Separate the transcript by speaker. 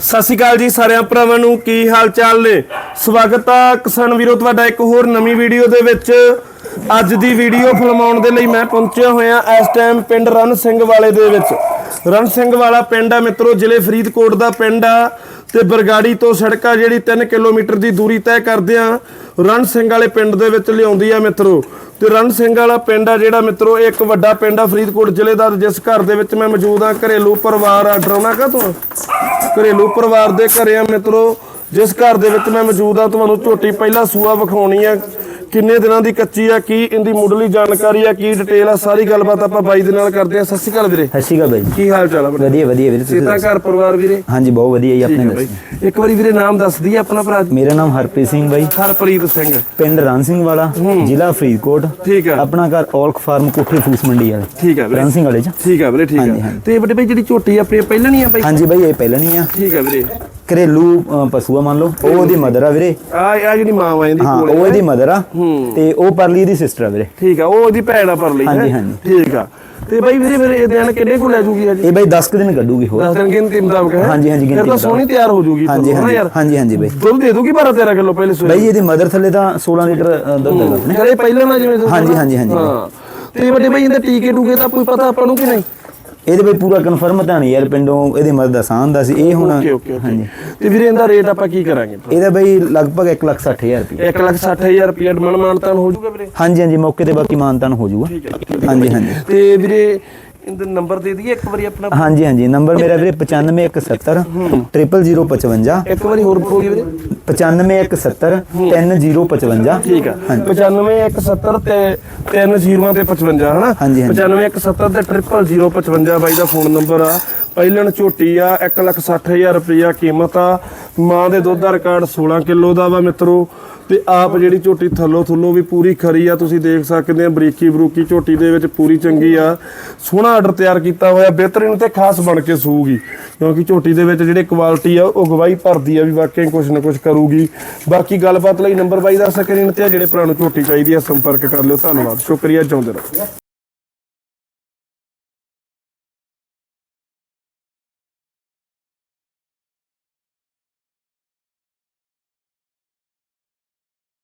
Speaker 1: ਸਤਿ ਸ਼੍ਰੀ ਅਕਾਲ ਜੀ ਸਾਰਿਆਂ ਭਰਾਵਾਂ ਨੂੰ, ਕੀ ਹਾਲ ਚਾਲ ਨੇ? ਸਵਾਗਤ ਆ ਕਿਸਾਨ ਵੀਰੋ, ਤੁਹਾਡਾ ਇੱਕ ਹੋਰ ਨਵੀਂ ਵੀਡੀਓ ਦੇ ਵਿੱਚ। ਅੱਜ ਦੀ ਵੀਡੀਓ ਫਿਲਮਾਉਣ ਦੇ ਲਈ ਮੈਂ ਪਹੁੰਚਿਆ ਹੋਇਆ ਇਸ ਟਾਈਮ ਪਿੰਡ ਰਣ ਸਿੰਘ ਵਾਲੇ ਦੇ ਵਿੱਚ। ਰਣ ਸਿੰਘ ਵਾਲਾ ਪਿੰਡ ਆ ਮਿੱਤਰੋ, ਜ਼ਿਲ੍ਹੇ ਫਰੀਦਕੋਟ ਦਾ ਪਿੰਡ ਆ ਤੇ ਬਰਗਾੜੀ ਤੋਂ ਸੜਕ ਆ ਜਿਹੜੀ 3 ਕਿਲੋਮੀਟਰ ਦੀ ਦੂਰੀ ਤੈਅ ਕਰਦੇ ਆ। ਰਣ ਸਿੰਘ ਵਾਲੇ ਪਿੰਡ ਦੇ ਵਿੱਚ ਲਿਆਉਂਦੀ ਆ ਮਿੱਤਰੋ। ਤੇ ਰਣ ਸਿੰਘ ਵਾਲਾ ਪਿੰਡ ਆ ਜਿਹੜਾ ਮਿੱਤਰੋ ਇਹ ਇੱਕ ਵੱਡਾ ਪਿੰਡ ਆ ਫਰੀਦਕੋਟ ਜ਼ਿਲ੍ਹੇ ਦਾ ਜਿਸ ਘਰ ਦੇ ਵਿੱਚ ਮੈਂ ਮੌਜੂਦ ਆ, ਘਰੇਲੂ ਪਰਿਵਾਰ ਆ। ਡਰਾਉਣਾ ਕਾ ਤੂੰ? ਘਰੇਲੂ ਪਰਿਵਾਰ ਦੇ ਘਰੇ ਆ ਮਿੱਤਰੋ, ਜਿਸ ਘਰ ਦੇ ਵਿੱਚ ਮੈਂ ਮੌਜੂਦ ਆ, ਤੁਹਾਨੂੰ ਝੋਟੀ ਪਹਿਲਾ ਸੂਆ ਵਿਖਾਉਣੀ ਆ। ਕਿੰਨੇ ਦਿਨਾਂ ਦੀ ਕੱਚੀ ਆ ਕੀ ਇਹਦੀ ਮੁੱਢਲੀ ਜਾਣਕਾਰੀ ਆ ਕੀ ਡਿਟੇਲ ਆ ਸਾਰੀ ਗੱਲਬਾਤ ਆਪਾਂ ਬਾਈ ਦੇ ਨਾਲ ਕਰਦੇ ਆ। ਸਤਿ ਸ਼੍ਰੀ ਅਕਾਲ ਵੀਰੇ।
Speaker 2: ਸਤਿ ਸ਼੍ਰੀ ਅਕਾਲ ਬਾਈ ਜੀ।
Speaker 1: ਕੀ ਹਾਲ ਚਾਲ ਆ
Speaker 2: ਵਧੀਆ ਵਧੀਆ ਵੀਰੇ ਤੁਸੀਂ
Speaker 1: ਸੇਤਾ ਘਰ ਪਰਿਵਾਰ ਵੀਰੇ?
Speaker 2: ਹਾਂਜੀ ਬਹੁਤ ਵਧੀਆ ਜੀ ਆਪਣੇ
Speaker 1: ਬਾਈ
Speaker 2: ਦੱਸੋ।
Speaker 1: ਇੱਕ ਵਾਰੀ ਵੀਰੇ ਨਾਮ ਦੱਸ ਦਈਏ ਆਪਣਾ ਭਰਾ
Speaker 2: ਮੇਰਾ ਨਾਮ ਹਰਪ੍ਰੀਤ ਸਿੰਘ ਬਾਈ।
Speaker 1: ਹਰਪ੍ਰੀਤ ਸਿੰਘ।
Speaker 2: ਪਿੰਡ ਰਾਮ ਸਿੰਘ ਵਾਲਾ ਜ਼ਿਲ੍ਹਾ ਫਰੀਦਕੋਟ।
Speaker 1: ਠੀਕ ਆ।
Speaker 2: ਆਪਣਾ ਘਰ ਔਲਖ ਫਾਰਮ ਕੋਠੇ ਫੂਸ ਮੰਡੀ ਵਾਲੇ
Speaker 1: ਠੀਕ ਆ ਵੀਰੇ।
Speaker 2: ਰਾਮ ਸਿੰਘ ਵਾਲੇ ਚ।
Speaker 1: ਠੀਕ ਆ ਵੀਰੇ ਠੀਕ
Speaker 2: ਹਾਂਜੀ,
Speaker 1: ਆ।
Speaker 2: ਹਾਂਜੀ।
Speaker 1: ਤੇ ਵੱਡੇ ਭਾਈ ਜਿਹੜੀ ਝੋਟੀ ਆਪਣੀ ਪਹਿਲਾਂ ਨਹੀਂ ਆ ਬਾਈ?
Speaker 2: ਹਾਂਜੀ ਬਾਈ ਇਹ ਪਹਿਲਣੀ ਆ।
Speaker 1: ਠੀਕ ਆ ਵੀਰੇ।
Speaker 2: ਘਰੇਲੂ ਪਸ਼ੂ ਆ ਮੰਨ ਲਓ ਉਹ ਉਹਦੀ ਮਦਰ ਆ ਵੀਰੇ।
Speaker 1: ਆ ਆ ਜਿਹੜੀ ਮਾਂ ਵਾ ਇਹਦੀ
Speaker 2: ਹਾਂ
Speaker 1: ਕੋਲੇ
Speaker 2: ਉਹ ਇਹਦੀ ਮਦਰ ਆ। ਤੇ ਉਹ ਪਰਲੀ ਦੀ ਸਿਸਟਰ ਆ ਵੀਰੇ।
Speaker 1: ਠੀਕ ਆ ਉਹ ਉਹਦੀ ਭੈਣ ਆ ਪਰ ਲਈ
Speaker 2: ਹਾਂਜੀ? ਹਾਂਜੀ।
Speaker 1: ਠੀਕ ਆ। ਤੇ ਬਾਈ ਵੀਰੇ ਮੇਰੇ ਇਹ ਦਿਨ ਕਿੰਨੇ ਕੁ ਲੈ ਜੂਗੀ ਅੱਜ?
Speaker 2: ਇਹ ਬਾਈ 10 ਕੁ ਦਿਨ ਕੱਢੂਗੀ ਹੋਰ।
Speaker 1: 10 ਦਿਨ ਗਿਣਤੀ ਮੁਤਾਬਕ ਹੈ?
Speaker 2: ਹਾਂਜੀ, ਹਾਂਜੀ, ਗਿਣਤੀ
Speaker 1: ਤਾਂ ਸੋਹਣੀ ਤਿਆਰ ਹੋ ਜੂਗੀ
Speaker 2: ਹਾਂਜੀ ਹਾਂਜੀ ਹਾਂਜੀ ਬਾਈ।
Speaker 1: ਦੁੱਧ ਦੇ ਦੂਗੀ 12 13 ਕਿਲੋ ਪਹਿਲੇ ਸੋਏ
Speaker 2: ਬਾਈ ਇਹਦੀ ਮਦਰ ਥੱਲੇ ਤਾਂ 16 ਲੀਟਰ ਦੁੱਧ ਆਪਣੇ।
Speaker 1: ਘਰੇ ਪਹਿਲਾਂ ਨਾ ਜਿਵੇਂ
Speaker 2: ਹਾਂਜੀ,
Speaker 1: ਨਾ?
Speaker 2: ਹਾਂਜੀ, ਹਾਂਜੀ।
Speaker 1: ਹਾਂ। ਤੇ ਵੱਡੇ ਬਾਈ ਇਹਦੇ ਟੀਕੇ ਟੂਕੇ ਦਾ ਕੋਈ ਪਤਾ ਆਪਾਂ ਨੂੰ ਕਿ ਨਹੀਂ?
Speaker 2: ਇਹਦੇ ਬਾਈ ਪੂਰਾ ਕਨਫਰਮ ਤਾਂ ਨਹੀਂ ਯਾਰ ਪਿੰਡੋਂ ਇਹਦੀ ਮਦਰ ਦਾ ਸਾਂ ਦਾ ਸੀ ਇਹ ਹੁਣ
Speaker 1: ਓਕੇ ਓਕੇ ਓਕੇ। ਤੇ ਵੀਰੇ ਇਹਦਾ ਰੇਟ ਆਪਾਂ ਕੀ ਕਰਾਂਗੇ?
Speaker 2: ਇਹਦਾ ਬਾਈ ਲਗਭਗ 160000 ਰੁਪਏ
Speaker 1: 1 ਲੱਖ 60000 ਰੁਪਏ ਮਨ ਮਾਨਤਾਨ ਹੋ ਜੂਗਾ ਵੀਰੇ?
Speaker 2: ਹਾਂਜੀ ਹਾਂਜੀ ਮੌਕੇ ਤੇ ਬਾਕੀ ਮਾਨਤਾਨ ਹੋ ਜਾਊਗਾ। ਹਾਂਜੀ ਹਾਂਜੀ।
Speaker 1: ਤੇ ਵੀਰੇ ਇਹਦਾ ਨੰਬਰ ਦੇ ਦਈਏ ਇੱਕ ਵਾਰੀ ਆਪਣਾ
Speaker 2: ਹਾਂਜੀ ਹਾਂਜੀ ਨੰਬਰ ਮੇਰਾ ਵੀਰੇ 95170 00055
Speaker 1: ਇੱਕ ਵਾਰੀ ਹੋਰ ਬੋਲੀ ਵੀਰੇ।
Speaker 2: 95170 3055
Speaker 1: ਠੀਕ ਆ। 95 170 ਤੇ 30 ਤੇ 55 ਹਨਾ?
Speaker 2: ਹਾਂਜੀ, ਹਾਂਜੀ।
Speaker 1: 95 170 ਤੇ 00055 ਬਾਈ ਦਾ ਫੋਨ ਨੰਬਰ ਆ। ਪਹਿਲਣ ਝੋਟੀ ਆ 160000 ਰੁਪਇਆ ਕੀਮਤ ਆ। ਮਾਂ ਦੇ ਦੁੱਧ ਦਾ ਰਿਕਾਰਡ 16 ਕਿਲੋ ਦਾ ਵਾ ਮਿੱਤਰੋ। ਤੇ ਆਪ ਜਿਹੜੀ ਝੋਟੀ ਥੱਲੋ ਥੱਲੋ ਵੀ ਪੂਰੀ ਖਰੀ ਆ, ਤੁਸੀਂ ਦੇਖ ਸਕਦੇ ਆ, ਬਰੀਕੀ ਬਰੂਕੀ ਝੋਟੀ ਦੇ ਵਿੱਚ ਪੂਰੀ ਚੰਗੀ ਆ। ਸੋਹਣਾ ਆਰਡਰ ਤਿਆਰ ਕੀਤਾ ਹੋਇਆ, ਬਿਹਤਰੀਨ ਤੇ ਖਾਸ ਬਣ ਕੇ ਸੂਗੀ। ਕਿਉਂਕਿ ਝੋਟੀ ਦੇ ਵਿੱਚ ਜਿਹੜੇ ਕੁਆਲਿਟੀ ਆ, ਉਹ ਗਵਾਹੀ ਭਰਦੀ ਆ ਵੀ ਵਾਕਈ ਕੁਝ ਨਾ ਕੁਝ ਕਰੂਗੀ। ਬਾਕੀ ਗੱਲਬਾਤ ਲਈ ਨੰਬਰ ਬਾਈ ਦਾ ਸਕਰੀਨ ਤੇ ਆ ਜਿਹੜੇ ਭਰਾ ਨੂੰ ਝੋਟੀ ਚਾਹੀਦੀ ਆ, ਸੰਪਰਕ ਕਰ ਲਿਓ। ਧੰਨਵਾਦ। ਸ਼ੁਕਰੀਆ ਚਾਹੁੰਦੇ ਰਹੋ।